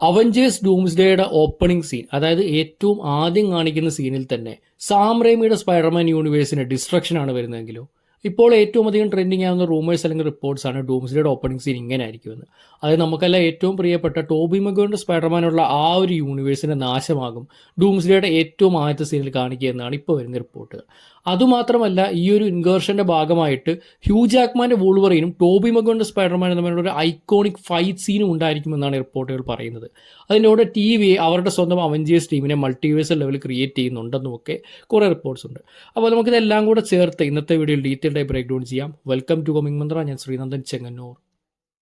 Avengers ഡൂംസ്ഡേയുടെ opening scene അതായത് ഏറ്റവും ആദ്യം കാണിക്കുന്ന സീനിൽ തന്നെ സാം റേമിയുടെ സ്പൈഡർമാൻ യൂണിവേഴ്സിന് ഡിസ്ട്രക്ഷൻ ആണ് വരുന്നതെങ്കിലോ ഇപ്പോൾ ഏറ്റവും അധികം ട്രെൻഡിങ് ആവുന്ന റൂമേഴ്സ് അല്ലെങ്കിൽ റിപ്പോർട്ട്സ് ആണ് ഡൂംസ്ഡേയുടെ ഓപ്പണിംഗ് സീൻ ഇങ്ങനെ ആയിരിക്കുമെന്ന് അത് നമുക്കെല്ലാം ഏറ്റവും പ്രിയപ്പെട്ട ടോബി മഗോന്റെ സ്പൈഡർമാനുള്ള ആ ഒരു യൂണിവേഴ്സിന്റെ നാശമാകും ഡൂംസ്ഡേയുടെ ഏറ്റവും ആദ്യത്തെ സീനിൽ കാണിക്കുക എന്നാണ് ഇപ്പോൾ വരുന്ന റിപ്പോർട്ടുകൾ അതുമാത്രമല്ല ഈ ഒരു ഇൻഗേർഷന്റെ ഭാഗമായിട്ട് ഹ്യൂ ജാക്മാന്റെ വൂൾവറീനും ടോബി മഗോന്റെ സ്പൈഡർമാനും തമ്മിലുള്ള ഒരു ഐക്കോണിക് ഫൈറ്റ് സീനും ഉണ്ടായിരിക്കുമെന്നാണ് റിപ്പോർട്ടുകൾ പറയുന്നത്. അതിന്റെ കൂടെ ടി വി അവരുടെ സ്വന്തം അവഞ്ചേഴ്സ് ടീമിനെ മൾട്ടിവേഴ്സൽ ലെവൽ ക്രിയേറ്റ് ചെയ്യുന്നുണ്ടെന്നുമൊക്കെ കുറേ റിപ്പോർട്ട്സ് ഉണ്ട്. അപ്പോൾ നമുക്കിതെല്ലാം കൂടെ ചേർത്ത് ഇന്നത്തെ വീഡിയോയിൽ ഡീറ്റെയിൽഡായി ബ്രേക്ക് ഡൗൺ ചെയ്യാം. വെൽക്കം ടു കോമിംഗ് മന്ത്ര. ഞാൻ ശ്രീനന്ദൻ ചെങ്ങന്നൂർ.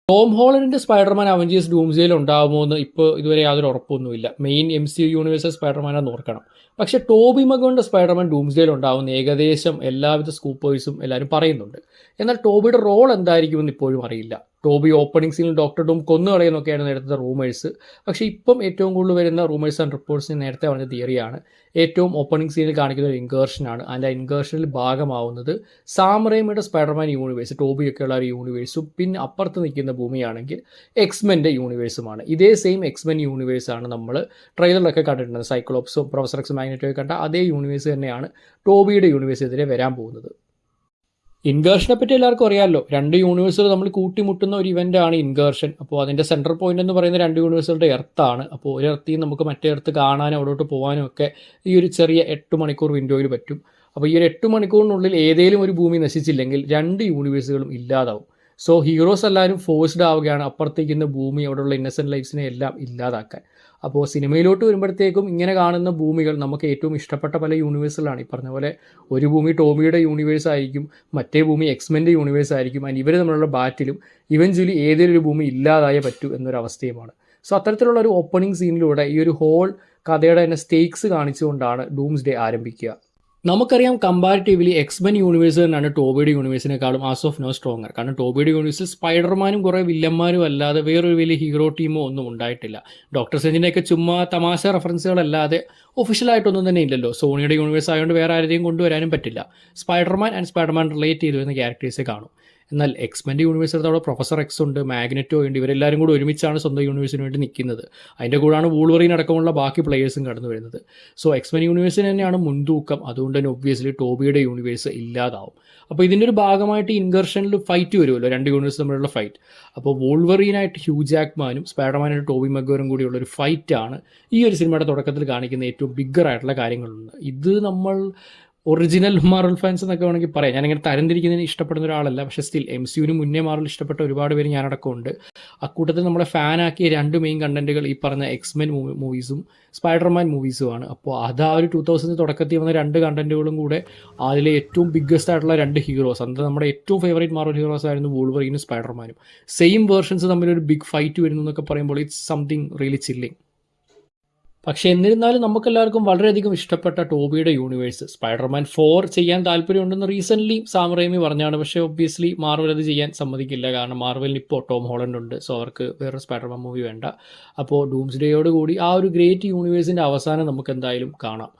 ടോം ഹോളൻഡിന്റെ സ്പൈഡർമാൻ അവഞ്ചേഴ്സ് ഡൂംസേയിൽ ഉണ്ടാകുമോ എന്ന് ഇപ്പോൾ ഇതുവരെ യാതൊരു ഉറപ്പൊന്നുമില്ല. മെയിൻ എം സി യൂണിവേഴ്സൽ സ്പൈഡർമാനാണ് ഓർക്കണം പക്ഷേ ടോബി മകോന്റെ സ്പൈഡർമാൻ ഡൂംസ്ഡേയിൽ ഉണ്ടാകുമെന്ന് ഏകദേശം എല്ലാവിധ സ്കൂപ്പേഴ്സും എല്ലാവരും പറയുന്നുണ്ട്. എന്നാൽ ടോബിയുടെ റോൾ എന്തായിരിക്കുമെന്ന് ഇപ്പോഴും അറിയില്ല. ടോബി ഓപ്പണിംഗ് സീനിൽ ഡോക്ടർ ഡൂം കൊന്നു കളയുന്നൊക്കെയാണ് നേരത്തെ റൂമേഴ്സ് പക്ഷേ ഇപ്പം ഏറ്റവും കൂടുതൽ വരുന്ന റൂമേഴ്സ് ആൻഡ് റിപ്പോർട്ട്സിന് നേരത്തെ പറഞ്ഞ തിയറിയാണ് ഏറ്റവും ഓപ്പണിംഗ് സീനിൽ കാണിക്കുന്ന ഒരു ഇൻകേർഷനാണ് അതിന്റെ ഇൻകേർഷനിൽ ഭാഗമാവുന്നത് സാമറേമയുടെ സ്പൈഡർമാൻ യൂണിവേഴ്സ് ടോബിയൊക്കെയുള്ള ഒരു യൂണിവേഴ്സും പിന്നെ അപ്പുറത്ത് നിൽക്കുന്ന ഭൂമിയാണെങ്കിൽ എക്സ്മെന്റെ യൂണിവേഴ്സുമാണ് ഇതേ സെയിം എക്സ്മെൻ യൂണിവേഴ്സാണ് നമ്മൾ ട്രെയിലറിലൊക്കെ കണ്ടിട്ടുണ്ട്. സൈക്ലോപ്സും പ്രൊഫസർ എക്സ് മാഗ്നറ്റോ കണ്ട അതേ യൂണിവേഴ്സ് തന്നെയാണ് ടോബിയുടെ യൂണിവേഴ്സ് എതിരെ വരാൻ പോകുന്നത്. ഇൻഗേർഷനെ പറ്റി എല്ലാവർക്കും അറിയാമല്ലോ രണ്ട് യൂണിവേഴ്സുകൾ നമ്മൾ കൂട്ടിമുട്ടുന്ന ഒരു ഇവന്റ് ആണ് ഇൻഗേർഷൻ. അപ്പോൾ അതിന്റെ സെൻട്രൽ പോയിന്റ് എന്ന് പറയുന്ന രണ്ട് യൂണിവേഴ്സുകളുടെ എർത്താണ് അപ്പോൾ ഒരു എർത്തിൽ നമുക്ക് മറ്റേ എർത്ത് കാണാനും അവിടോട്ട് പോകാനും ഒക്കെ ഈ ഒരു ചെറിയ എട്ട് മണിക്കൂർ വിൻഡോയിൽ പറ്റും. അപ്പോൾ ഈ ഒരു എട്ട് മണിക്കൂറിനുള്ളിൽ ഏതെങ്കിലും ഒരു ഭൂമി നശിച്ചില്ലെങ്കിൽ രണ്ട് യൂണിവേഴ്സുകളും ഇല്ലാതാവും. സോ ഹീറോസ് എല്ലാവരും ഫോഴ്സ്ഡ് ആവുകയാണ്. അപ്പുറത്തേക്ക് ഇന്ന് ഭൂമി അവിടെയുള്ള ഇന്നസെന്റ് ലൈഫ്സിനെ എല്ലാം ഇല്ലാതാക്കാൻ. അപ്പോൾ സിനിമയിലോട്ട് വരുമ്പോഴത്തേക്കും ഇങ്ങനെ കാണുന്ന ഭൂമികൾ നമുക്ക് ഏറ്റവും ഇഷ്ടപ്പെട്ട പല യൂണിവേഴ്സുകളാണ് ഈ പറഞ്ഞ പോലെ ഒരു ഭൂമി ടോമിയുടെ യൂണിവേഴ്സ് ആയിരിക്കും മറ്റേ ഭൂമി എക്സ്മെന്റെ യൂണിവേഴ്സ് ആയിരിക്കും ആൻഡ് ഇവർ തമ്മിലുള്ള ബാറ്റിലും ഇവൻച്വലി ഏതെങ്കിലും ഭൂമി ഇല്ലാതായേ പറ്റൂ എന്നൊരവസ്ഥയുമാണ്. സോ അത്തരത്തിലുള്ള ഒരു ഓപ്പണിംഗ് സീനിലൂടെ ഈ ഒരു ഹോൾ കഥയുടെ തന്നെ സ്റ്റേക്സ് കാണിച്ചുകൊണ്ടാണ് ഡൂംസ് ഡേ ആരംഭിക്കുക. നമുക്കറിയാം കമ്പാരിറ്റീവ്ലി എക്സ്ബൻ യൂണിവേഴ്സ് തന്നെയാണ് ടോബിയുടെ യൂണിവേഴ്സിനെക്കാളും ആസ് ഓഫ് നോ സ്ട്രോങ്ങർ കാരണം ടോബിയുടെ യൂണിവേഴ്സിൽ സ്പൈഡർമാനും കുറേ വില്ലന്മാരും അല്ലാതെ വേറൊരു വലിയ ഹീറോ ടീമോ ഒന്നും ഉണ്ടായിട്ടില്ല. ഡോക്ടർ സെഞ്ചിന്റെയൊക്കെ ചുമ്മാ തമാശ റെഫറൻസുകളല്ലാതെ ഒഫീഷ്യലായിട്ടൊന്നും തന്നെ ഇല്ലല്ലോ. സോണിയുടെ യൂണിവേഴ്സ് ആയതുകൊണ്ട് വേറെ ആരെയും കൊണ്ടുവരാനും പറ്റില്ല. സ്പൈഡർമാൻ ആൻഡ് സ്പൈഡർമാൻ റിലേറ്റ് ചെയ്തു വരുന്ന ക്യാരക്ടേഴ്സേ കാണും. എന്നാൽ എക്സ്മെന്റെ യൂണിവേഴ്സ് എടുത്തവിടെ പ്രൊഫസർ എക്സ് ഉണ്ട് മാഗ്നറ്റോ ഉണ്ട് ഇവരെല്ലാവരും കൂടി ഒരുമിച്ചാണ് സ്വന്തം യൂണിവേഴ്സിന് വേണ്ടി നിൽക്കുന്നത്. അതിന്റെ കൂടാണ് വൂൾവറിൻ അടക്കമുള്ള ബാക്കി പ്ലേയേഴ്സും കടന്നു വരുന്നത്. സോ എക്സ്മെൻ യൂണിവേഴ്സിന് തന്നെയാണ് മുൻതൂക്കം. അതുകൊണ്ട് തന്നെ ഒബ്വിയസ്ലി ടോബിയുടെ യൂണിവേഴ്സ് ഇല്ലാതാവും. അപ്പോൾ ഇതിന്റെ ഒരു ഭാഗമായിട്ട് ഇൻകർഷനിൽ ഫൈറ്റ് വരുമല്ലോ രണ്ട് യൂണിവേഴ്സ് തമ്മിലുള്ള ഫൈറ്റ് അപ്പോൾ വോൾവറീനായിട്ട് ഹ്യൂ ജാക്മാനും സ്പൈഡർമാനായിട്ട് ടോബി മഗ്വറും കൂടിയുള്ള ഒരു ഫൈറ്റാണ് ഈ ഒരു സിനിമയുടെ തുടക്കത്തിൽ കാണിക്കുന്ന ഏറ്റവും ബിഗ്ഗർ ആയിട്ടുള്ള കാര്യങ്ങളുണ്ട് ഇത് നമ്മൾ ഒറിജിനൽ മാറൽ ഫാൻസ് എന്നൊക്കെ വേണമെങ്കിൽ പറയാം. ഞാനിങ്ങനെ തരംതിരിക്കുന്നതിന് ഇഷ്ടപ്പെടുന്ന ഒരാളല്ല. പക്ഷേ സ്റ്റിൽ എം സിയുന് മുന്നേ മാറൽ ഇഷ്ടപ്പെട്ട ഒരുപാട് പേര് ഞാനടക്കമുണ്ട് അക്കൂട്ടത്തിൽ നമ്മളെ ഫാനാക്കിയ രണ്ട് മെയിൻ കണ്ടന്റുകൾ ഈ പറഞ്ഞ എക്സ്മെൻ മൂവീസും സ്പൈഡർമാൻ മൂവീസുമാണ് അപ്പോൾ അത് ആ ഒരു ടൂ തൗസൻഡ് തുടക്കത്തിൽ വന്ന രണ്ട് കണ്ടന്റുകളും കൂടെ അതിലെ ഏറ്റവും ബിഗ്ഗസ്റ്റ് ആയിട്ടുള്ള രണ്ട് ഹീറോസ് അത് നമ്മുടെ ഏറ്റവും ഫേവറേറ്റ് മാറൽ ഹീറോസ് ആയിരുന്നു വൂൾവറീനും സ്പൈഡർമാനും സെയിം വേർഷൻസ് തമ്മിൽ ഒരു ബിഗ് ഫൈറ്റ് വരുന്നു എന്നൊക്കെ പറയുമ്പോൾ ഇറ്റ്സ് സംതിങ് റിയലി ചില്ലിങ് പക്ഷേ എന്നിരുന്നാലും നമുക്കെല്ലാവർക്കും വളരെയധികം ഇഷ്ടപ്പെട്ട ടോബിയുടെ യൂണിവേഴ്സ് സ്പൈഡർമാൻ ഫോർ ചെയ്യാൻ താല്പര്യമുണ്ടെന്ന് റീസെന്റ്ലി സാമറേമി പറഞ്ഞാണ്. പക്ഷേ ഒബ്വിയസ്ലി മാർവൽ അത് ചെയ്യാൻ സമ്മതിക്കില്ല. കാരണം മാർവലിന് ഇപ്പോൾ ടോം ഹോളൻഡ് ഉണ്ട്. സോ അവർക്ക് വേറെ സ്പൈഡർമാൻ മൂവി വേണ്ട. അപ്പോൾ ഡൂംസ് ഡേയോട് കൂടി ആ ഒരു ഗ്രേറ്റ് യൂണിവേഴ്സിന്റെ അവസാനം നമുക്ക് എന്തായാലും കാണാം.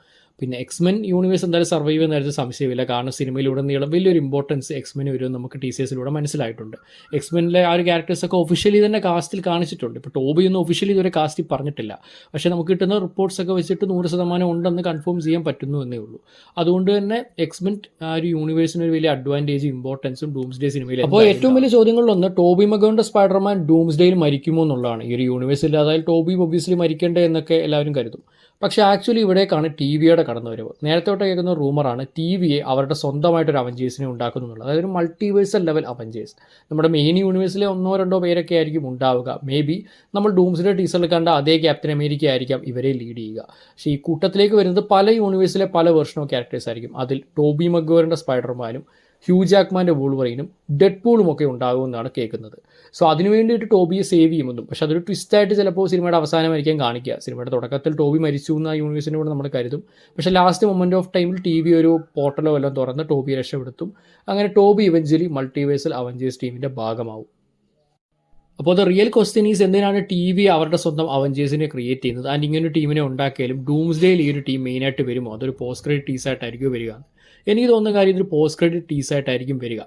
പിന്നെ എക്സ്മെൻ യൂണിവേഴ്സ് എന്തായാലും സർവൈവ് കാര്യത്തിൽ സംശയമില്ല. കാരണം സിനിമയിലുടനീളം വലിയൊരു ഇമ്പോർട്ടൻസ് എക്സ്മെന് വരും നമുക്ക് ടി സി എസിലൂടെ മനസ്സിലായിട്ടുണ്ട്. എക്സ്മെനിലെ ആ ഒരു ക്യാരക്ടേഴ്സൊക്കെ ഒഫീഷ്യലി തന്നെ കാസ്റ്റിൽ കാണിച്ചിട്ടുണ്ട്. ഇപ്പോൾ ടോബി ഒന്നും ഒഫീഷ്യലി ഇതുവരെ കാസ്റ്റിൽ പറഞ്ഞിട്ടില്ല. പക്ഷേ നമുക്ക് കിട്ടുന്ന റിപ്പോർട്ട്സ് ഒക്കെ വെച്ചിട്ട് നൂറ് ശതമാനം ഉണ്ടെന്ന് കൺഫേം ചെയ്യാൻ പറ്റുന്നു എന്നേ ഉള്ളൂ. അതുകൊണ്ട് തന്നെ എക്സ്മെൻ ആ ഒരു യൂണിവേഴ്സിന് ഒരു വലിയ അഡ്വാന്റേജ് ഇമ്പോർട്ടൻസും ഡൂംസ് ഡേ സിനിമയിൽ അപ്പോൾ ഏറ്റവും വലിയ ചോദ്യങ്ങളിലൊന്ന് ടോബി മഗോന്റെ സ്പൈഡർമാൻ ഡൂംസ് ഡേയിൽ മരിക്കുമോ എന്നുള്ളതാണ്. ഈ ഒരു യൂണിവേഴ്സിൽ ഇല്ലാതായാൽ ടോബി ഒബ്വിയസ്ലി മരിക്കേണ്ടേ എന്നൊക്കെ എല്ലാവരും കരുതും. പക്ഷേ ആക്ച്വലി ഇവിടേക്കാണ് ടി വിയുടെ കടന്നുവരവ്. നേരത്തെ കേൾക്കുന്ന റൂമറാണ് ടി വിയെ അവരുടെ സ്വന്തമായിട്ടൊരു അവഞ്ചേഴ്സിനെ ഉണ്ടാക്കുന്നു എന്നുള്ളത്. അതായത് ഒരു മൾട്ടിവേഴ്സൽ ലെവൽ അവഞ്ചേഴ്സ്. നമ്മുടെ മെയിൻ യൂണിവേഴ്സിലെ ഒന്നോ രണ്ടോ പേരൊക്കെ ആയിരിക്കും ഉണ്ടാവുക. മേ ബി നമ്മൾ ഡൂംസിന്റെ ടീസറിൽ കണ്ട അതേ ക്യാപ്റ്റൻ അമേരിക്ക ആയിരിക്കാം ഇവരെ ലീഡ് ചെയ്യുക. പക്ഷേ ഈ കൂട്ടത്തിലേക്ക് വരുന്നത് പല യൂണിവേഴ്സിലെ പല വേർഷൻ ഓഫ് ക്യാരക്ടേഴ്സ് ആയിരിക്കും. അതിൽ ടോബി മഗ്വറിന്റെ സ്പൈഡർമാനും ഹ്യൂ ജാക്മാന്റെ വൂൾവറീനും ഡെഡ് പൂളും ഒക്കെ ഉണ്ടാകുമെന്നാണ് കേൾക്കുന്നത്. സോ അതിനു വേണ്ടിയിട്ട് ടോബിയെ സേവ് ചെയ്യുമെന്നും പക്ഷെ അതൊരു ട്വിസ്റ്റായിട്ട് ചിലപ്പോൾ സിനിമയുടെ അവസാനമായിരിക്കും കാണിക്കുക. സിനിമയുടെ തുടക്കത്തിൽ ടോബി മരിച്ചു എന്ന യൂണിവേഴ്സിനെ കൂടെ നമ്മൾ കരുതും. പക്ഷേ ലാസ്റ്റ് മൊമെന്റ് ഓഫ് ടൈമിൽ ടി വി ഒരു പോർട്ടലോ എല്ലാം തുറന്ന് ടോബിയെ രക്ഷപ്പെടുത്തും. അങ്ങനെ ടോബി ഇവഞ്ചലി മൾട്ടിവേഴ്സൽ അവഞ്ചേഴ്സ് ടീമിന്റെ ഭാഗമാവും. അപ്പോൾ ദ റിയൽ ക്വസ്റ്റ്യൻ ഈസ് എന്തിനാണ് ടി വി അവരുടെ സ്വന്തം അവഞ്ചേഴ്സിനെ ക്രിയേറ്റ് ചെയ്യുന്നത്? ആൻഡ് ഇങ്ങനെ ടീമിനെ ഉണ്ടാക്കിയാലും ഡൂംസ്ഡേയിൽ ഈ ഒരു ടീം മെയിനായിട്ട് വരുമോ? അതൊരു പോസ്റ്റ് ക്രെഡിറ്റ് ടീസായിട്ടായിരിക്കും വരിക. എനിക്ക് തോന്നുന്ന കാര്യം ഇതൊരു പോസ്റ്റ് ക്രെഡിറ്റ് ടീസായിട്ടായിരിക്കും വരിക.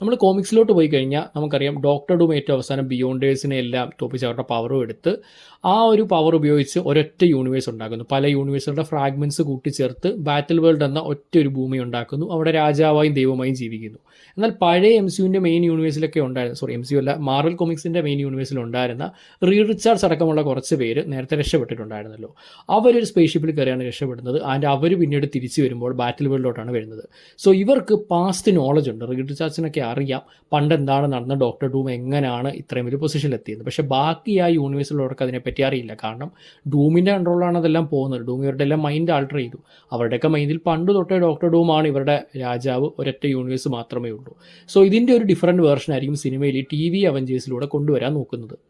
നമ്മൾ കോമിക്സിലോട്ട് പോയി കഴിഞ്ഞാൽ നമുക്കറിയാം ഡോക്ടർ ഡൂം ഏറ്റവും അവസാനം ബിയോണ്ടേഴ്സിനെ എല്ലാം തോപ്പിച്ച് അവരുടെ പവറും എടുത്ത് ആ ഒരു പവർ ഉപയോഗിച്ച് ഒരൊറ്റ യൂണിവേഴ്സ് ഉണ്ടാക്കുന്നു. പല യൂണിവേഴ്സുകളുടെ ഫ്രാഗ്മെന്റ്സ് കൂട്ടിച്ചേർത്ത് ബാറ്റിൽ വേൾഡ് എന്ന ഒറ്റ ഒരു ഭൂമി ഉണ്ടാക്കുന്നു. അവിടെ രാജാവായും ദൈവമായും ജീവിക്കുന്നു. എന്നാൽ പഴയ എം സിയുവിന്റെ മെയിൻ യൂണിവേഴ്സിലൊക്കെ ഉണ്ടായിരുന്ന സോറി എം സി അല്ല മാർവൽ കോമിക്സിന്റെ മെയിൻ യൂണിവേഴ്സിൽ ഉണ്ടായിരുന്ന റീ റിച്ചാർഡ്സ് അടക്കമുള്ള കുറച്ച് പേര് നേരത്തെ രക്ഷപ്പെട്ടിട്ടുണ്ടായിരുന്നല്ലോ. അവരൊരു സ്പേസ് ഷിപ്പിൽ കയറിയാണ് രക്ഷപ്പെടുന്നത്. ആൻഡ് അവർ പിന്നീട് തിരിച്ചു വരുമ്പോൾ ബാറ്റിൽ വേൾഡിലോട്ടാണ് വരുന്നത്. സോ ഇവർക്ക് പാസ്റ്റ് നോളജ് ഉണ്ട്. റീ റിച്ചാർഡ്സിനൊക്കെ അറിയാം പണ്ട് എന്താണ് നടന്ന ഡോക്ടർ ഡൂം എങ്ങനെയാണ് ഇത്രയും ഒരു പൊസിഷനിൽ എത്തിയത്. പക്ഷേ ബാക്കി ആ യൂണിവേഴ്സിലുള്ളവർക്ക് അതിനെപ്പറ്റി അറിയില്ല. കാരണം ഡൂമിന്റെ കൺട്രോളാണ് അതെല്ലാം പോകുന്നത്. ഡൂം ഇവരുടെ എല്ലാം മൈൻഡ് ആൾട്ടർ ചെയ്തു. അവരുടെയൊക്കെ മൈൻഡിൽ പണ്ട് തൊട്ടേ ഡോക്ടർ ഡൂമാണ് ഇവരുടെ രാജാവ് ഒരൊറ്റ യൂണിവേഴ്സ് മാത്രമേ ഉള്ളൂ. സോ ഇതിന്റെ ഒരു ഡിഫറന്റ് വേർഷൻ ആയിരിക്കും സിനിമയിൽ ടി വി അവഞ്ചേഴ്സിലൂടെ കൊണ്ടുവരാൻ നോക്കുന്നത്.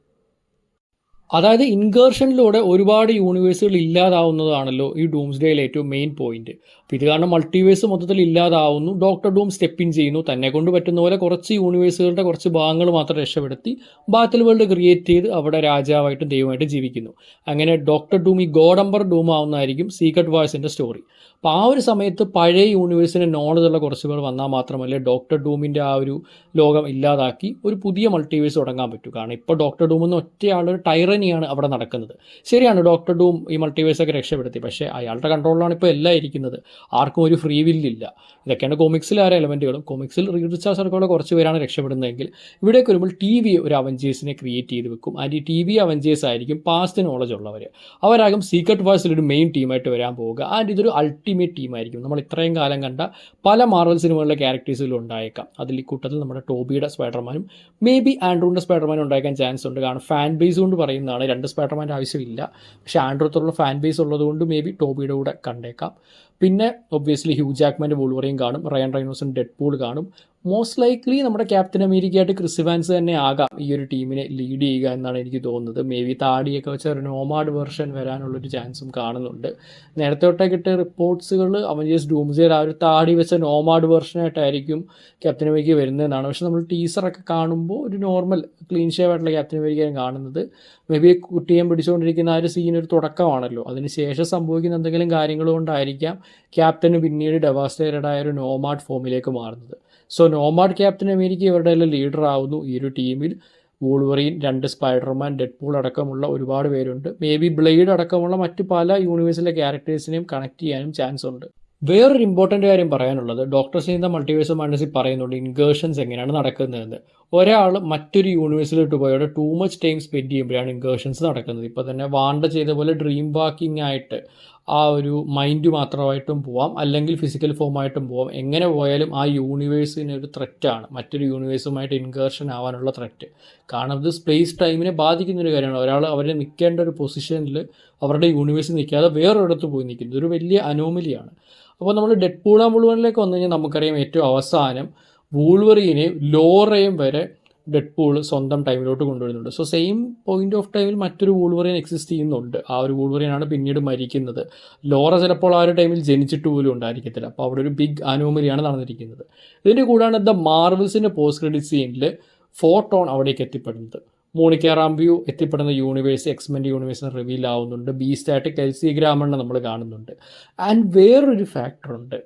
അതായത് ഇൻകേർഷനിലൂടെ ഒരുപാട് യൂണിവേഴ്സുകൾ ഇല്ലാതാവുന്നതാണല്ലോ ഈ ഡൂംസ്ഡേയിലെ ഏറ്റവും മെയിൻ പോയിന്റ് അപ്പോൾ ഇത് കാരണം മൾട്ടിവേഴ്സ് മൊത്തത്തിൽ ഇല്ലാതാവുന്നു. ഡോക്ടർ ഡൂം സ്റ്റെപ്പ് ഇൻ ചെയ്യുന്നു. തന്നെ കൊണ്ട് പറ്റുന്ന പോലെ കുറച്ച് യൂണിവേഴ്സുകളുടെ കുറച്ച് ഭാഗങ്ങൾ മാത്രം രക്ഷപ്പെടുത്തി ബാറ്റിൽ വേൾഡ് ക്രിയേറ്റ് ചെയ്ത് അവിടെ രാജാവായിട്ടും ദൈവമായിട്ടും ജീവിക്കുന്നു. അങ്ങനെ ഡോക്ടർ ഡൂം ഈ ഗോഡംബർ ഡൂം ആവുന്നതായിരിക്കും സീക്രട്ട് വായ്സിന്റെ സ്റ്റോറി അപ്പോൾ ആ ഒരു സമയത്ത് പഴയ യൂണിവേഴ്സിന് നോളജ് ഉള്ള കുറച്ച് പേർ വന്നാൽ മാത്രമല്ലേ ഡോക്ടർ ഡൂമിന്റെ ആ ഒരു ലോകം ഇല്ലാതാക്കി ഒരു പുതിയ മൾട്ടിവേഴ്സ് തുടങ്ങാൻ പറ്റൂ. കാരണം ഇപ്പോൾ ഡോക്ടർ ഡൂം എന്ന് ഒറ്റയാളൊരു ടൈറനിയാണ് അവിടെ നടക്കുന്നത്. ശരിയാണ് ഡോക്ടർ ഡൂം ഈ മൾട്ടിവേഴ്സൊക്കെ രക്ഷപ്പെടുത്തി. പക്ഷേ അയാളുടെ കൺട്രോളിലാണ് ഇപ്പോൾ എല്ലാം ഇരിക്കുന്നത്. ആർക്കും ഒരു ഫ്രീ വില്ലില്ല ഇതൊക്കെയാണ് കോമിക്സിൽ ആരെ എലമെന്റുകളും കോമിക്സിൽ റീറിച്ചാർജ് അടക്കമുള്ള കുറച്ച് പേരാണ് രക്ഷപ്പെടുന്നതെങ്കിൽ ഇവിടേക്ക് വരുമ്പോൾ ടി വി ഒരു അവഞ്ചേഴ്സിനെ ക്രിയേറ്റ് ചെയ്ത് വെക്കും. ആൻഡ് ഈ ടി വി അവഞ്ചേഴ്സ് ആയിരിക്കും പാസ്റ്റ് നോളജ് ഉള്ളവർ അവരാകും സീക്രട്ട് വാഴ്സിൽ ഒരു മെയിൻ ടീമായിട്ട് വരാൻ പോവുക. ആൻഡ് ഇതൊരു അൾട്ടിമേറ്റ് ടീമായിരിക്കും നമ്മൾ ഇത്രയും കാലം കണ്ട പല മാർവൽ സിനിമകളിലെ ക്യാരക്ടേഴ്സിലും ഉണ്ടായേക്കാം. അതിൽ കൂട്ടത്തിൽ നമ്മുടെ ടോബിയുടെ സ്പൈഡർമാനും മേ ബി ആൻഡ്രൂവിന്റെ സ്പൈഡർമാനും ഉണ്ടാക്കാൻ ചാൻസ് ഉണ്ട്. കാരണം ഫാൻ ബേസ് കൊണ്ട് പറയുന്നതാണ് രണ്ട് സ്പൈഡർമാന്റെ ആവശ്യമില്ല. പക്ഷേ ആൻഡ്രൂത്തുള്ള ഫാൻ ബേസ് ഉള്ളതുകൊണ്ട് മേ ബി ടോബിയുടെ കൂടെ കണ്ടേക്കാം. പിന്നെ ഒബ്വിയസ്ലി ഹ്യൂ ജാക്മാന്റെ വോൾവറയും കാണും. റയൻ റൈനോസും ഡെഡ് പൂൾ കാണും. മോസ്റ്റ് ലൈക്ലി നമ്മുടെ ക്യാപ്റ്റൻ അമേരിക്കയായിട്ട് ക്രിസ് ഇവാൻസ് തന്നെ ആകാം ഈ ഒരു ടീമിനെ ലീഡ് ചെയ്യുക എന്നാണ് എനിക്ക് തോന്നുന്നത്. മേ ബി താടിയൊക്കെ വെച്ച ഒരു നോമാഡ് വെർഷൻ വരാനുള്ളൊരു ചാൻസും കാണുന്നുണ്ട്. നേരത്തെ തൊട്ടേ കിട്ടിയ റിപ്പോർട്ട്സുകൾ അവഞ്ചേഴ്സ് ഡൂംസിയർ ആ ഒരു താടി വെച്ച നോമാഡ് വെർഷനായിട്ടായിരിക്കും ക്യാപ്റ്റൻ അമേരിക്ക വരുന്നതെന്നാണ്. പക്ഷെ നമ്മൾ ടീസറൊക്കെ കാണുമ്പോൾ ഒരു നോർമൽ ക്ലീൻ ഷേവ് ആയിട്ടുള്ള ക്യാപ്റ്റൻ അമേരിക്കയാണ് കാണുന്നത്. മേ ബി കുട്ടിയെ പിടിച്ചുകൊണ്ടിരിക്കുന്ന ആ ഒരു സീൻ ഒരു തുടക്കമാണല്ലോ. അതിന് ശേഷം സംഭവിക്കുന്ന എന്തെങ്കിലും കാര്യങ്ങൾ കൊണ്ടായിരിക്കാം ക്യാപ്റ്റന് പിന്നീട് ഡെവാസ്റ്റേറ്റഡ് ആയ ഒരു നോമാഡ് ഫോമിലേക്ക് മാറുന്നത്. സോ നോമാഡ് ക്യാപ്റ്റൻ അമേരിക്ക ഇവരുടെ ലീഡർ ആവുന്നു ഈ ഒരു ടീമിൽ വൂൾവറീൻ രണ്ട് സ്പൈഡർമാൻ ഡെഡ്പൂൾ അടക്കമുള്ള ഒരുപാട് പേരുണ്ട്. മേ ബി ബ്ലേഡ് അടക്കമുള്ള മറ്റ് പല യൂണിവേഴ്സിലെ ക്യാരക്ടേഴ്സിനെയും കണക്ട് ചെയ്യാനും ചാൻസ് ഉണ്ട്. വേറൊരു ഇമ്പോർട്ടന്റ് കാര്യം പറയാനുള്ളത്. ഡോക്ടർ സീന്ത മൾട്ടിവേഴ്സ് മനസ്സിൽ പറയുന്നുണ്ട് ഇൻഗേർഷൻസ് എങ്ങനെയാണ് നടക്കുന്നതെന്ന് ഒരാൾ മറ്റൊരു യൂണിവേഴ്സിലോട്ട് പോയോടെ ടൂ മച്ച് ടൈം സ്പെൻഡ് ചെയ്യുമ്പോഴാണ് ഇൻകേഷൻസ് നടക്കുന്നത്. ഇപ്പോൾ തന്നെ വാണ്ട ചെയ്ത പോലെ ഡ്രീം വാക്കിംഗ് ആയിട്ട് ആ ഒരു മൈൻഡ് മാത്രമായിട്ടും പോവാം. അല്ലെങ്കിൽ ഫിസിക്കൽ ഫോമായിട്ടും പോവാം. എങ്ങനെ പോയാലും ആ യൂണിവേഴ്സിന് ഒരു ത്രെറ്റാണ് മറ്റൊരു യൂണിവേഴ്സുമായിട്ട് ഇൻകേർഷൻ ആവാനുള്ള ത്രെറ്റ് കാരണം ഇത് സ്പേസ് ടൈമിനെ ബാധിക്കുന്ന ഒരു കാര്യമാണ്. ഒരാൾ അവരെ നിൽക്കേണ്ട ഒരു പൊസിഷനിൽ അവരുടെ യൂണിവേഴ്സിൽ നിൽക്കാതെ വേറൊരിടത്ത് പോയി നിൽക്കുന്നത് ഒരു വലിയ അനോമലിയാണ് അപ്പോൾ നമ്മൾ ഡെഡ് പൂള മുഴുവനിലേക്ക് വന്നു കഴിഞ്ഞാൽ നമുക്കറിയാം ഏറ്റവും അവസാനം വൂൾവറിനെയും ലോറയും വരെ ഡെഡ് പൂൾ സ്വന്തം ടൈമിലോട്ട് കൊണ്ടുവരുന്നുണ്ട്. സോ സെയിം പോയിന്റ് ഓഫ് ടൈമിൽ മറ്റൊരു വൂൾവറിയൻ എക്സിസ്റ്റ് ചെയ്യുന്നുണ്ട്. ആ ഒരു വൂൾവറിയനാണ് പിന്നീട് മരിക്കുന്നത്. ലോറ ചിലപ്പോൾ ആ ഒരു ടൈമിൽ ജനിച്ചിട്ട് പോലും ഉണ്ടായിരിക്കത്തില്ല. അപ്പോൾ അവിടെ ഒരു ബിഗ് അനോമലിയാണ് നടന്നിരിക്കുന്നത്. ഇതിന്റെ കൂടാണ് ദ മാർവൽസിന്റെ പോസ്റ്റ് ക്രെഡിറ്റ് സീനിൽ ഫോട്ടോൺ അവിടേക്ക് എത്തിപ്പെടുന്നത്. മോണിക്ക റാംബ്യൂ എത്തിപ്പെടുന്ന യൂണിവേഴ്സ് എക്സ്മെന്റ് യൂണിവേഴ്സിന് റിവീൽ ആവുന്നുണ്ട്. ബീസ്റ്റായിട്ട് കെൽസി ഗ്രാമണ്ണ നമ്മൾ കാണുന്നുണ്ട്. ആൻഡ് വേറൊരു ഫാക്ടറുണ്ട്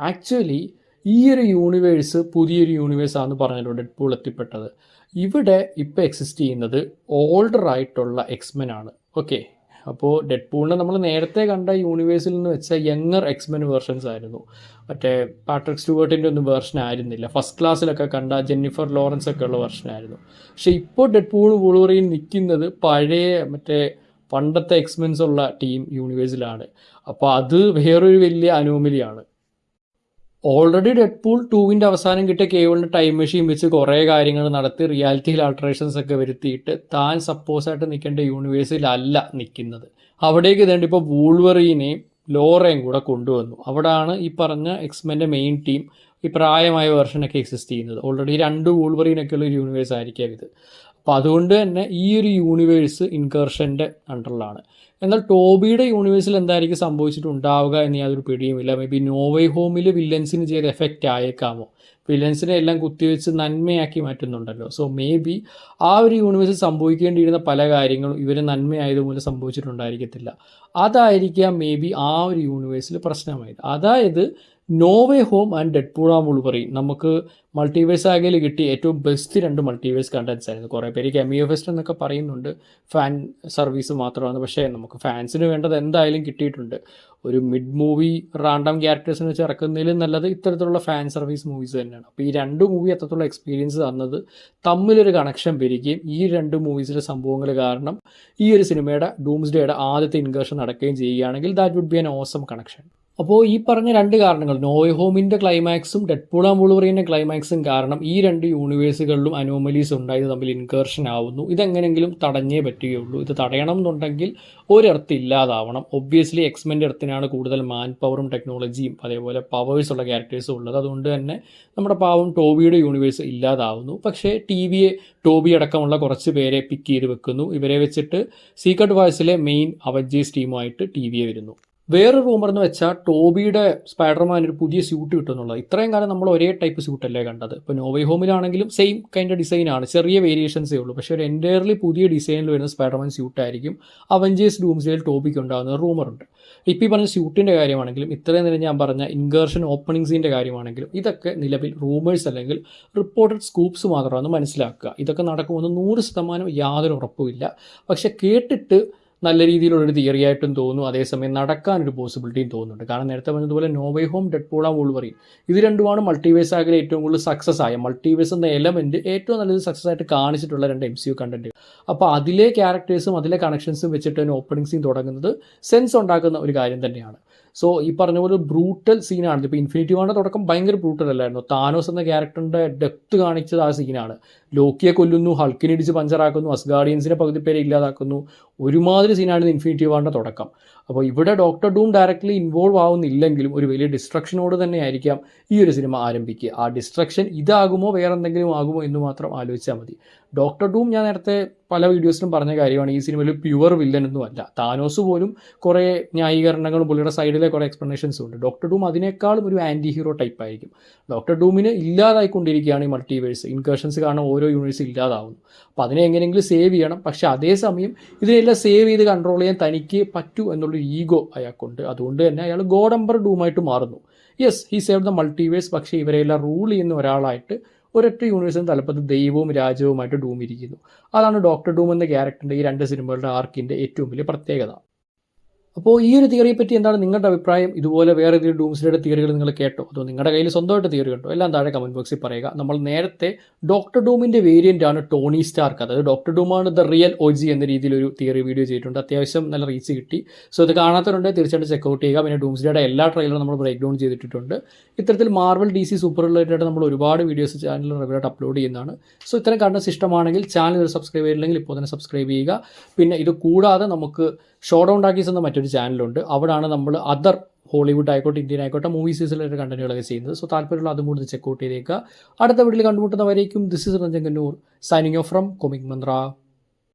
ആക്ച്വലി ഈ ഒരു യൂണിവേഴ്സ് പുതിയൊരു യൂണിവേഴ്സ് ആണെന്ന് പറഞ്ഞല്ലോ ഡെഡ്പൂൾ എത്തിപ്പെട്ടത്. ഇവിടെ ഇപ്പോൾ എക്സിസ്റ്റ് ചെയ്യുന്നത് ഓൾഡർ ആയിട്ടുള്ള എക്സ്മെൻ ആണ്. ഓക്കെ അപ്പോൾ ഡെഡ്പൂളിനെ നമ്മൾ നേരത്തെ കണ്ട യൂണിവേഴ്സിൽ നിന്ന് വെച്ച യങ്ങർ എക്സ്മെൻ വേർഷൻസ് ആയിരുന്നു. മറ്റേ പാട്രിക് സ്റ്റുവേർട്ടിന്റെ ഒന്നും വേർഷൻ ആയിരുന്നില്ല. ഫസ്റ്റ് ക്ലാസ്സിലൊക്കെ കണ്ട ജെന്നിഫർ ലോറൻസ് ഒക്കെ ഉള്ള വേർഷൻ ആയിരുന്നു. പക്ഷേ ഇപ്പോൾ ഡെഡ്പൂൾ പൂൾ വൂളുവറിയിൽ നിൽക്കുന്നത് പഴയ മറ്റേ പണ്ടത്തെ എക്സ്മെൻസ് ഉള്ള ടീം യൂണിവേഴ്സിലാണ് അപ്പോൾ അത് വേറൊരു വലിയ അനോമലിയാണ് ഓൾറെഡി ഡെഡ് പൂൾ ടൂവിന്റെ അവസാനം കിട്ടിയ കേബിളിന്റെ ടൈം മെഷീൻ വെച്ച് കുറേ കാര്യങ്ങൾ നടത്തി റിയാലിറ്റിയിൽ ആൾട്രേഷൻസ് ഒക്കെ വരുത്തിയിട്ട് താൻ സപ്പോസ് ആയിട്ട് നിൽക്കേണ്ട യൂണിവേഴ്സിലല്ല നിൽക്കുന്നത്. അവിടേക്ക് ഇതേണ്ട ഇപ്പോൾ വൂൾവറീനെയും ലോറയും കൂടെ കൊണ്ടുവന്നു. അവിടാണ് ഈ പറഞ്ഞ എക്സ്മെന്റെ മെയിൻ ടീം ഈ പ്രായമായ വേർഷനൊക്കെ എക്സിസ്റ്റ് ചെയ്യുന്നത്. ഓൾറെഡി രണ്ട് വൂൾവറീനൊക്കെയുള്ള ഒരു യൂണിവേഴ്സ് ആയിരിക്കാം ഇത്. അപ്പോൾ അതുകൊണ്ട് തന്നെ ഈ ഒരു യൂണിവേഴ്സ് ഇൻകർഷന്റെ അണ്ടറിലാണ് എന്നാൽ ടോബിയുടെ യൂണിവേഴ്സിൽ എന്തായിരിക്കും സംഭവിച്ചിട്ടുണ്ടാവുക എന്ന് യാതൊരു പിടിയുമില്ല. മേ ബി നോവേ ഹോമിൽ വില്ലൻസിന് ചെയ്ത എഫക്റ്റ് ആയേക്കാമോ? വില്ലൻസിനെ എല്ലാം കുത്തിവെച്ച് നന്മയാക്കി മാറ്റുന്നുണ്ടല്ലോ. സോ മേ ബി ആ ഒരു യൂണിവേഴ്സിൽ സംഭവിക്കേണ്ടിയിരുന്ന പല കാര്യങ്ങളും ഇവരെ നന്മയായതുമൂലം സംഭവിച്ചിട്ടുണ്ടായിരിക്കത്തില്ല. അതായിരിക്കാം മേ ബി ആ ഒരു യൂണിവേഴ്സിൽ പ്രശ്നമായത്. അതായത് no way home and Deadpool and Wolverine നമുക്ക് മൾട്ടിവേഴ്സ് ആകയിൽ കിട്ടിയ ഏറ്റവും ബെസ്റ്റ് രണ്ട് മൾട്ടിവേഴ്സ് കണ്ടൻസ് ആയിരുന്നു. കുറേ പേര് കെമിയോ ഫെസ്റ്റ് എന്നൊക്കെ പറയുന്നുണ്ട്. ഫാൻ സർവീസ് മാത്രമാണ്. പക്ഷേ നമുക്ക് ഫാൻസിന് വേണ്ടത് എന്തായാലും കിട്ടിയിട്ടുണ്ട്. ഒരു മിഡ് മൂവി റാൻഡം ക്യാരക്ടേഴ്സിന് വെച്ച് ഇറക്കുന്നതിലും നല്ലത് ഇത്തരത്തിലുള്ള ഫാൻ സർവീസ് മൂവീസ് തന്നെയാണ്. അപ്പോൾ ഈ രണ്ട് മൂവി അത്രത്തോളം എക്സ്പീരിയൻസ് തന്നത് തമ്മിലൊരു കണക്ഷൻ പിരിക്കുകയും ഈ രണ്ട് മൂവീസിലെ സംഭവങ്ങൾ കാരണം ഈ ഒരു സിനിമയുടെ ഡൂംസ് ഡേയുടെ ആദ്യത്തെ ഇൻകേഷൻ നടക്കുകയും ചെയ്യുകയാണെങ്കിൽ that would be an awesome connection അപ്പോൾ ഈ പറഞ്ഞ രണ്ട് കാരണങ്ങൾ നോയ് ഹോമിന്റെ ക്ലൈമാക്സും ഡെഡ് ആൻഡ് ക്ലൈമാക്സും കാരണം ഈ രണ്ട് യൂണിവേഴ്സുകളിലും അനോമലീസ് ഉണ്ടായത് തമ്മിൽ ഇൻകേർഷൻ ആവുന്നു. ഇതെങ്ങനെങ്കിലും തടഞ്ഞേ പറ്റുകയുള്ളൂ. ഇത് തടയണം എന്നുണ്ടെങ്കിൽ ഒരെർത്ത് ഇല്ലാതാവണം. ഒബ്വിയസ്ലി എക്സ്മെന്റെ എർത്തിനാണ് കൂടുതൽ മാൻ പവറും ടെക്നോളജിയും അതേപോലെ പവേഴ്സ് ഉള്ള ക്യാരക്ടേഴ്സും ഉള്ളത്. അതുകൊണ്ട് തന്നെ നമ്മുടെ പാവം ടോബിയുടെ യൂണിവേഴ്സ് ഇല്ലാതാവുന്നു. പക്ഷേ ടി വിയെ ടോബി അടക്കമുള്ള കുറച്ച് പേരെ പിക്ക് ചെയ്ത് വെക്കുന്നു. ഇവരെ വെച്ചിട്ട് സീക്രട്ട് വായ്സിലെ മെയിൻ അവജീസ് ടീമുമായിട്ട് ടി വിയെ വരുന്നു. വേറെ റൂമർ എന്ന് വെച്ചാൽ ടോബിയുടെ സ്പൈഡർമാൻ ഒരു പുതിയ സ്യൂട്ട് കിട്ടുന്നുള്ളത് ഇത്രയും കാലം നമ്മൾ ഒരേ ടൈപ്പ് സ്യൂട്ടല്ലേ കണ്ടത്. ഇപ്പോൾ നോവേ ഹോമിലാണെങ്കിലും സെയിം കൈൻഡ് ആണ്. ചെറിയ വേരിയേഷൻസേ ഉള്ളൂ. പക്ഷേ ഒരു എന്റയർലി പുതിയ ഡിസൈനിൽ വരുന്ന സ്പൈഡർമാൻ സ്യൂട്ടായിരിക്കും അവഞ്ചേഴ്സ് ഡൂംസിൽ ടോബിക്ക് ഉണ്ടാകുന്ന റൂമറുണ്ട് ഇപ്പോൾ ഈ പറഞ്ഞ സ്യൂട്ടിന്റെ കാര്യമാണെങ്കിലും ഇത്രയും നേരം ഞാൻ പറഞ്ഞ ഇൻഗേർഷൻ ഓപ്പണിങ്സിന്റെ കാര്യമാണെങ്കിലും ഇതൊക്കെ നിലവിൽ റൂമേഴ്സ് അല്ലെങ്കിൽ റിപ്പോർട്ടഡ് സ്കൂപ്സ് മാത്രമാണ് മനസ്സിലാക്കുക. ഇതൊക്കെ നടക്കുമെന്ന് നൂറ് ശതമാനം യാതൊരു ഉറപ്പുമില്ല പക്ഷേ കേട്ടിട്ട് നല്ല രീതിയിലുള്ളൊരു തിയറി ആയിട്ടും തോന്നുന്നു. അതേസമയം നടക്കാനൊരു പോസിബിലിറ്റിയും തോന്നുന്നുണ്ട്. കാരണം നേരത്തെ പറഞ്ഞതുപോലെ no way home Deadpool Wolverine ഇത് രണ്ടുമാണ് മൾട്ടിവേഴ്സ് ആകെ ഏറ്റവും കൂടുതൽ സക്സസ് ആയ. മൾട്ടിവേഴ്സ് എന്ന എലമെന്റ് ഏറ്റവും നല്ലത് സക്സസ് ആയിട്ട് കാണിച്ചിട്ടുള്ള രണ്ട് എം സി യു കണ്ടന്റ് അപ്പോൾ അതിലെ ക്യാരക്ടേഴ്സും അതിലെ കണക്ഷൻസും വെച്ചിട്ട് തന്നെ ഓപ്പണിംഗ് സീൻ തുടങ്ങുന്നത് സെൻസ് ഉണ്ടാക്കുന്ന ഒരു കാര്യം തന്നെയാണ്. സോ ഈ പറഞ്ഞ പോലെ ബ്രൂട്ടൽ സീനാണ് ഇപ്പോൾ ഇൻഫിനിറ്റി വാറിന്റെ തുടക്കം ഭയങ്കര ബ്രൂട്ടൽ അല്ലായിരുന്നു. താനോസ് എന്ന ക്യാരക്ടറിന്റെ ഡെപ്ത് കാണിച്ചത് ആ സീനാണ് ലോക്കിയെ കൊല്ലുന്നു ഹൾക്കിനിടിച്ച് പഞ്ചറാക്കുന്നു അസ്ഗാർഡിയൻസിനെ പകുതി പേരെ ഇല്ലാതാക്കുന്നു. ഒരുമാതിരി സീനാണ് ഇൻഫിനിറ്റി വാറിന്റെ തുടക്കം. അപ്പോൾ ഇവിടെ ഡോക്ടർ ഡൂം ഡയറക്റ്റ്ലി ഇൻവോൾവ് ആവുന്നില്ലെങ്കിലും ഒരു വലിയ ഡിസ്ട്രക്ഷനോട് തന്നെ ആയിരിക്കാം ഈ ഒരു സിനിമ ആരംഭിക്കുക. ആ ഡിസ്ട്രക്ഷൻ ഇതാകുമോ വേറെ എന്തെങ്കിലും ആകുമോ എന്ന് മാത്രം ആലോചിച്ചാൽ മതി. ഡോക്ടർ ഡൂം ഞാൻ നേരത്തെ പല വീഡിയോസിലും പറഞ്ഞ കാര്യമാണ് ഈ സിനിമയിൽ പ്യുവർ വില്ലൻ ഒന്നും അല്ല. താനോസ് പോലും കുറേ ന്യായീകരണങ്ങളും പുള്ളിയുടെ സൈഡിലെ കുറേ എക്സ്പ്ലനേഷൻസും ഉണ്ട്. ഡോക്ടർ ഡൂം അതിനേക്കാളും ഒരു ആന്റി ഹീറോ ടൈപ്പ് ആയിരിക്കും. ഡോക്ടർ ഡൂമിന് ഇല്ലാതായിക്കൊണ്ടിരിക്കുകയാണ് ഈ മൾട്ടിവേഴ്സ് ഇൻകേഷൻസ് കാരണം ഓരോ യൂണിവേഴ്സ് ഇല്ലാതാവുന്നു. അപ്പോൾ അതിനെ എങ്ങനെയെങ്കിലും സേവ് ചെയ്യണം. പക്ഷേ അതേസമയം ഇതിനെല്ലാം സേവ് ചെയ്ത് കൺട്രോൾ ചെയ്യാൻ തനിക്ക് പറ്റൂ എന്നുള്ളൊരു ഈഗോ അയാൾക്കുണ്ട്. അതുകൊണ്ട് തന്നെ അയാൾ ഗോഡംബർ ഡൂമായിട്ട് മാറുന്നു. Yes he save the multiverse പക്ഷേ ഇവരെല്ലാം റൂൾ ചെയ്യുന്ന ഒരാളായിട്ട് ഒരൊറ്റ യൂണിവേഴ്സിന് തലപ്പത്ത് ദൈവവും രാജവുമായിട്ട് ഡൂം ഇരിക്കുന്നു അതാണ് ഡോക്ടർ ഡൂം എന്ന ക്യാരക്ടറിന്റെ ഈ രണ്ട് സിനിമകളുടെ ആർക്കിന്റെ ഏറ്റവും വലിയ പ്രത്യേകത. അപ്പോൾ ഈ ഒരു തിയറിയെ പറ്റി എന്താണ് നിങ്ങളുടെ അഭിപ്രായം? ഇതുപോലെ വേറെ ഏതെങ്കിലും ഡൂംസ്ഡേയുടെ തിയറികൾ നിങ്ങൾ കേട്ടോ? അതോ നിങ്ങളുടെ കയ്യിൽ സ്വന്തമായിട്ട് തിയറി ഉണ്ടോ? എല്ലാം താഴെ കമന്റ് ബോക്സിൽ പറയുക. നമ്മൾ നേരത്തെ ഡോക്ടർ ഡൂമിന്റെ വേരിയന്റ് ആണ് ടോണി സ്റ്റാർക്ക് അതായത് ഡോക്ടർ ഡൂമാണ് ദ റിയൽ ഒജി എന്ന രീതിയിലൊരു തിയറി വീഡിയോ ചെയ്തിട്ടുണ്ട്. അത്യാവശ്യം നല്ല റീച്ച് കിട്ടി. സോ ഇത് കാണാത്തവരുണ്ട് തീർച്ചയായിട്ടും ചെക്കൗട്ട് ചെയ്യുക. പിന്നെ ഡൂംസ്ഡേയുടെ എല്ലാ ട്രെയിലറും നമ്മൾ ബ്രേക്ക് ഡൗൺ ചെയ്തിട്ടുണ്ട് ഇത്തരത്തിൽ Marvel D C super related നമ്മൾ ഒരുപാട് വീഡിയോസ് ചാനലിൽ റെഗുലറായിട്ട് അപ്ലോഡ് ചെയ്യുന്നതാണ്. സോ ഇത്തരം കണ്ടൻസ് ഇഷ്ടമാണെങ്കിൽ ചാനൽ സബ്സ്ക്രൈബ് ചെയ്തില്ലെങ്കിൽ ഇപ്പോൾ തന്നെ സബ്സ്ക്രൈബ് ചെയ്യുക. പിന്നെ ഇത് കൂടാതെ നമുക്ക് ഷോ ഡൗൺ ടാക്കീസ് മറ്റൊരു ചാനലുണ്ട് അവിടാണ് നമ്മൾ അതർ ഹോളിവുഡ് ആയിക്കോട്ടെ ഇന്ത്യൻ ആയിക്കോട്ടെ മൂവീസീസിലൊരു കണ്ടന്റുകളൊക്കെ ചെയ്യുന്നത്. സോ താല്പര്യമുള്ള അതും കൂടി ചെക്കൗട്ട് ചെയ്തേക്കുക. അടുത്ത വീട്ടിൽ കണ്ടുമുട്ടുന്നവരേക്കും this is Ranjan Kannur signing off from Comic Mantra